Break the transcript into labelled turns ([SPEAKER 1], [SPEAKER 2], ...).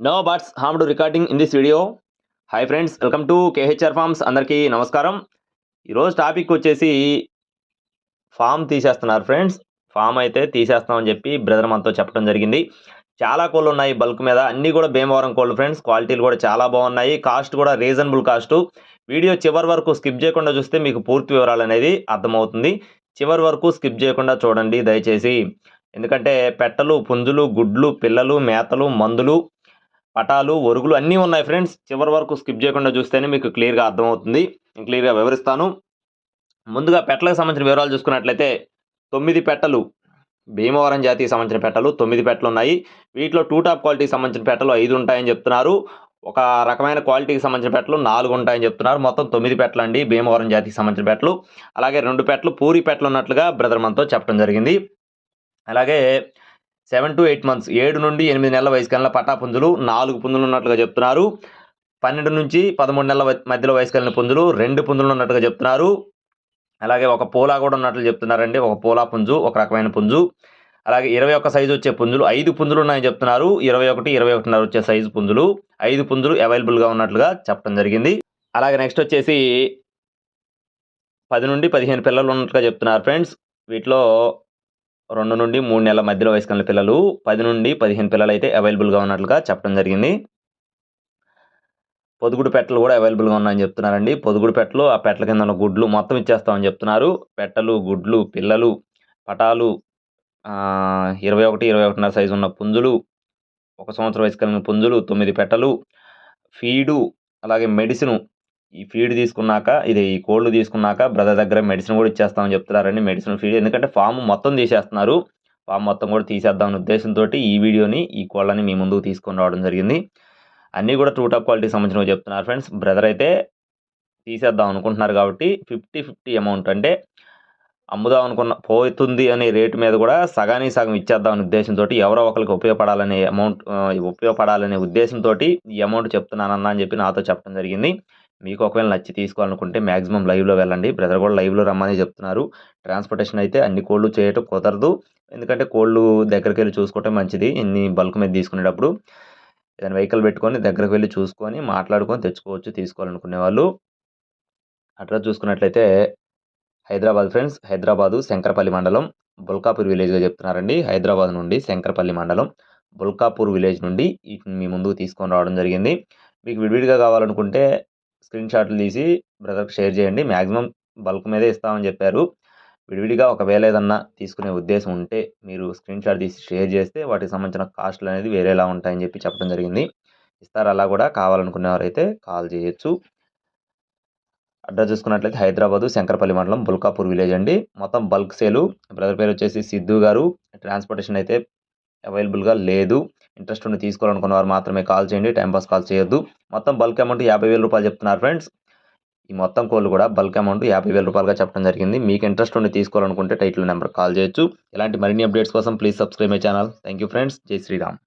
[SPEAKER 1] No butts harm to recording in this video hi friends welcome to KHR farms అందరికీ నమస్కారం. ఈరోజు topic వచ్చేసి form తీసేస్తున్నారు friends form అయితే తీసేస్తామని చెప్పి బ్రదర్ మనతో చెప్పడం జరిగింది. చాలా కోళ్ళు ఉన్నాయి బల్క్ మీద. అన్నీ కూడా భీమవరం కోళ్ళు ఫ్రెండ్స్ క్వాలిటీలు కూడా చాలా బాగున్నాయి. కాస్ట్ కూడా రీజనబుల్ కాస్ట్ వీడియో చివరి వరకు స్కిప్ చేయకుండా చూస్తే మీకు పూర్తి వివరాలు అనేది అర్థమవుతుంది. చివరి వరకు స్కిప్ చేయకుండా చూడండి దయచేసి. ఎందుకంటే పెట్టలు పుంజులు గుడ్లు పిల్లలు మేతలు మందులు పటాలు ఒరుగులు అన్నీ ఉన్నాయి ఫ్రెండ్స్. చివరి వరకు స్కిప్ చేయకుండా చూస్తేనే మీకు క్లియర్గా అర్థమవుతుంది. నేను క్లియర్గా వివరిస్తాను. ముందుగా పెట్టలకు సంబంధించిన వివరాలు చూసుకున్నట్లయితే తొమ్మిది పెట్టలు భీమవరం జాతికి సంబంధించిన పెట్టలు తొమ్మిది పెట్టలు ఉన్నాయి. వీటిలో టూ టాప్ క్వాలిటీకి సంబంధించిన పెట్టలు ఐదు ఉంటాయని చెప్తున్నారు. ఒక రకమైన క్వాలిటీకి సంబంధించిన పెట్టలు నాలుగు ఉంటాయని చెప్తున్నారు. మొత్తం తొమ్మిది పెట్టలు అండి భీమవరం జాతికి సంబంధించిన పెట్టలు. అలాగే రెండు పెట్టలు పూరి పెట్టలు ఉన్నట్లుగా బ్రదర్ మనతో చెప్పడం జరిగింది. అలాగే సెవెన్ టు ఎయిట్ మంత్స్ ఏడు నుండి ఎనిమిది నెలల వయసు కలిగిన పటా పుంజులు నాలుగు పుంజులు ఉన్నట్లుగా చెప్తున్నారు. పన్నెండు నుంచి పదమూడు నెలల వ- మధ్యలో వయసు కలిగిన పుంజులు రెండు పుంజులు ఉన్నట్టుగా చెప్తున్నారు. అలాగే ఒక పోలా కూడా ఉన్నట్లు చెప్తున్నారండి. ఒక పోలా పుంజు ఒక రకమైన పుంజు. అలాగే ఇరవై ఒక్క సైజు వచ్చే పుంజులు ఐదు పుంజులు ఉన్నాయని చెప్తున్నారు. ఇరవై ఒకటి ఇరవై ఒకటిన్నర వచ్చే సైజు పుంజులు ఐదు పుంజులు అవైలబుల్గా ఉన్నట్లుగా చెప్పడం జరిగింది. అలాగే నెక్స్ట్ వచ్చేసి పది నుండి పదిహేను పిల్లలు ఉన్నట్టుగా చెప్తున్నారు ఫ్రెండ్స్. వీటిలో రెండు నుండి మూడు నెలల మధ్యలో వయసు కలిగిన పిల్లలు పది నుండి పదిహేను పిల్లలు అయితే అవైలబుల్గా ఉన్నట్లుగా చెప్పడం జరిగింది. పొదుగుడు పెట్టలు కూడా అవైలబుల్గా ఉన్నాయని చెప్తున్నారండి. పొదుగుడు పెట్టలు ఆ పెట్టల కింద ఉన్న గుడ్లు మొత్తం ఇచ్చేస్తామని చెప్తున్నారు. పెట్టలు గుడ్లు పిల్లలు పటాలు ఇరవై ఒకటి ఇరవై ఒకటిన్నర సైజు ఉన్న పుంజులు ఒక సంవత్సరం వయసు కలిగిన పుంజులు తొమ్మిది పెట్టలు ఫీడు అలాగే మెడిసిన్ ఈ ఫీడ్ తీసుకున్నాక ఇది ఈ కోళ్ళు తీసుకున్నాక బ్రదర్ దగ్గర మెడిసిన్ కూడా ఇచ్చేస్తామని చెప్తున్నారండి మెడిసిన్ ఫీడ్. ఎందుకంటే ఫామ్ మొత్తం తీసేస్తున్నారు. ఫామ్ మొత్తం కూడా తీసేద్దాం అనే ఉద్దేశంతో ఈ వీడియోని ఈ కోళ్ళని మీ ముందుకు తీసుకొని రావడం జరిగింది. అన్నీ కూడా టూ టాప్ క్వాలిటీ సంబంధించినవి చెప్తున్నారు ఫ్రెండ్స్ బ్రదర్ అయితే తీసేద్దాం అనుకుంటున్నారు కాబట్టి ఫిఫ్టీ ఫిఫ్టీ అమౌంట్ అంటే అమ్ముదాం అనుకున్న పోతుంది అనే రేటు మీద కూడా సగానికి సగం ఇచ్చేద్దాం అనే ఉద్దేశంతో ఎవరో ఒకరికి ఉపయోగపడాలనే అమౌంట్ ఉపయోగపడాలనే ఉద్దేశంతో ఈ అమౌంట్ చెప్తున్నానన్నా అని చెప్పి నాతో చెప్పడం జరిగింది. మీకు ఒకవేళ నచ్చి తీసుకోవాలనుకుంటే మ్యాక్సిమం లైవ్లో వెళ్ళండి. బ్రదర్ కూడా లైవ్లో రమ్మని చెప్తున్నారు. ట్రాన్స్పోర్టేషన్ అయితే అన్ని కోళ్ళు చేయటం కుదరదు. ఎందుకంటే కోళ్ళు దగ్గరికి వెళ్ళి చూసుకోవటం మంచిది. ఇన్ని బల్క్ మీద తీసుకునేటప్పుడు ఏదైనా వెహికల్ పెట్టుకొని దగ్గరకు వెళ్ళి చూసుకొని మాట్లాడుకొని తెచ్చుకోవచ్చు తీసుకోవాలనుకునే వాళ్ళు. అడ్రస్ చూసుకున్నట్లయితే హైదరాబాద్ ఫ్రెండ్స్ హైదరాబాదు శంకరపల్లి మండలం. బుల్కాపూర్ విలేజ్గా చెప్తున్నారండి. హైదరాబాద్ నుండి శంకరపల్లి మండలం. బుల్కాపూర్ విలేజ్ నుండి వీటిని మీ ముందుకు తీసుకొని రావడం జరిగింది. మీకు విడివిడిగా కావాలనుకుంటే స్క్రీన్ షాట్లు తీసి బ్రదర్కి షేర్ చేయండి. మ్యాక్సిమం బల్క్ మీదే ఇస్తామని చెప్పారు. విడివిడిగా ఒకవేళ ఏదన్నా తీసుకునే ఉద్దేశం ఉంటే మీరు స్క్రీన్ షాట్ తీసి షేర్ చేస్తే వాటికి సంబంధించిన కాస్ట్లు అనేది వేరేలా ఉంటాయని చెప్పి చెప్పడం జరిగింది. ఇస్తారు. అలా కూడా కావాలనుకునేవారైతే కాల్ చేయొచ్చు. అడ్రస్ చూసుకున్నట్లయితే హైదరాబాదు శంకరపల్లి మండలం బుల్కాపూర్ విలేజ్ అండి. మొత్తం బల్క్ సేలు. బ్రదర్ పేరు వచ్చేసి సిద్ధు గారు. ట్రాన్స్పోర్టేషన్ అయితే అవైలబుల్గా లేదు. ఇంట్రెస్ట్ ఉండి తీసుకోవాలనుకున్న వారు మాత్రమే కాల్ చేయండి. టైంపాస్ కాల్ చేయొద్దు. మొత్తం బల్క్ అమౌంట్ యాభై వేల రూపాయలు చెప్తున్నారు ఫ్రెండ్స్. ఈ మొత్తం కోళ్ళు కూడా బల్క్ అమౌంట్ యాభై వేల రూపాయలుగా చెప్పడం జరిగింది. మీకు ఇంట్రెస్ట్ ఉండి తీసుకోవాలనుకుంటే టైటిల్ నెంబర్ కాల్ చేయొచ్చు. ఇలాంటి మరిన్ని అప్డేట్స్ కోసం please subscribe my channel. Thank you friends. జై శ్రీరామ్.